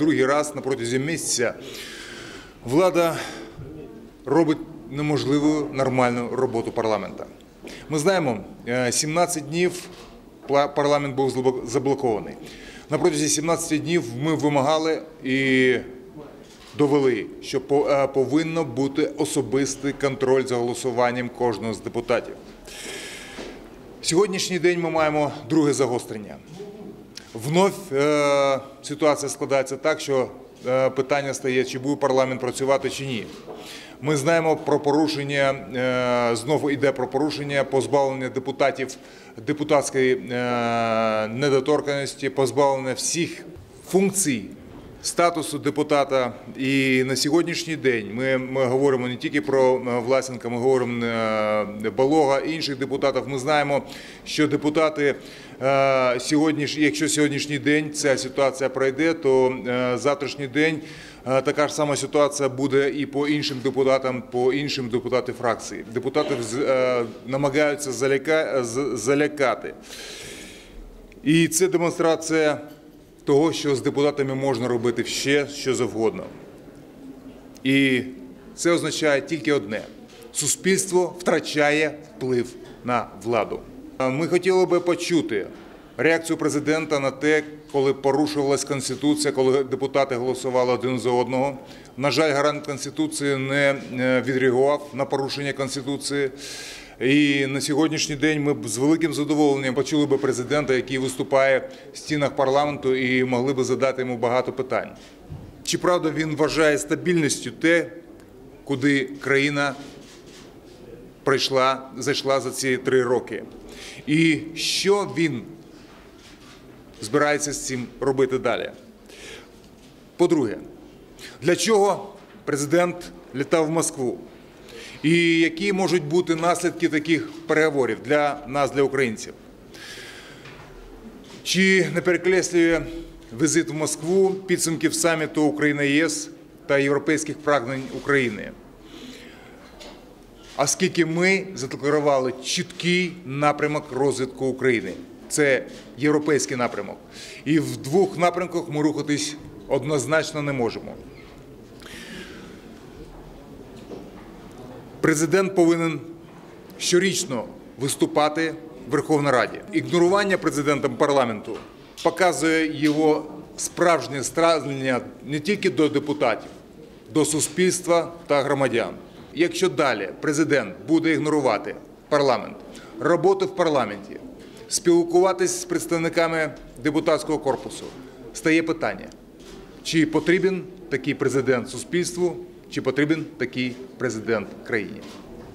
Другий раз на протязі місяця влада робить неможливою нормальну роботу парламента. Ми знаємо, е, 17 днів пла- парламент був заблокований. На протязі 17 днів ми вимагали і довели, що е, повинно бути особистий контроль за голосуванням кожного з депутатів. Сьогоднішній день ми маємо друге загострення. Вновь е, ситуація складається так, що е, питання стає, чи буде парламент працювати чи ні. Ми знаємо про порушення, е, знову йде про порушення позбавлення депутатів депутатської е, недоторканості, позбавлення всіх функцій статусу депутата. І на сьогоднішній день ми, ми говоримо не тільки про е, Власенка, ми говоримо е, Балога, інших депутатів. Ми знаємо, що депутати е, сьогодні, якщо сьогоднішній день ця ситуація пройде, то завтрашній день така ж сама ситуація буде і по іншим депутатам, по іншим депутатам фракції. Депутати намагаються залякати. І це демонстрація того, що з депутатами можна робити ще що завгодно. І це означає тільки одне: суспільство втрачає вплив на владу. Ми хотіли би почути реакцію президента на те, коли порушувалась конституція, коли депутати голосували один за одного. На жаль, гарант конституції не е, відреагував на порушення конституції. І на сьогоднішній день ми б з великим задоволенням почули би президента, який виступає в стінах парламенту, і могли би задати йому багато питань. Чи правда він вважає стабільністю те, куди країна прийшла, зайшла за ці три роки? І що він збирається з цим робити далі? По-друге, для чого президент літав в Москву? І які можуть бути наслідки таких переговорів для нас, для українців? Чи не перекреслює візит в Москву підсумків саміту Україна ЄС та європейських прагнень України? Оскільки ми задекларували чіткий напрямок розвитку України, це європейський напрямок, і в двох напрямках ми рухатись однозначно не можемо. Президент повинен щорічно виступати в Верховній Раді. Ігнорування президентом парламенту показує його справжнє ставлення не тільки до депутатів, до суспільства та громадян. Якщо далі президент буде ігнорувати парламент, роботу в парламенті, спілкуватись з представниками депутатського корпусу, стає питання, чи потрібен такий президент суспільству, чи потрібен такий президент країні.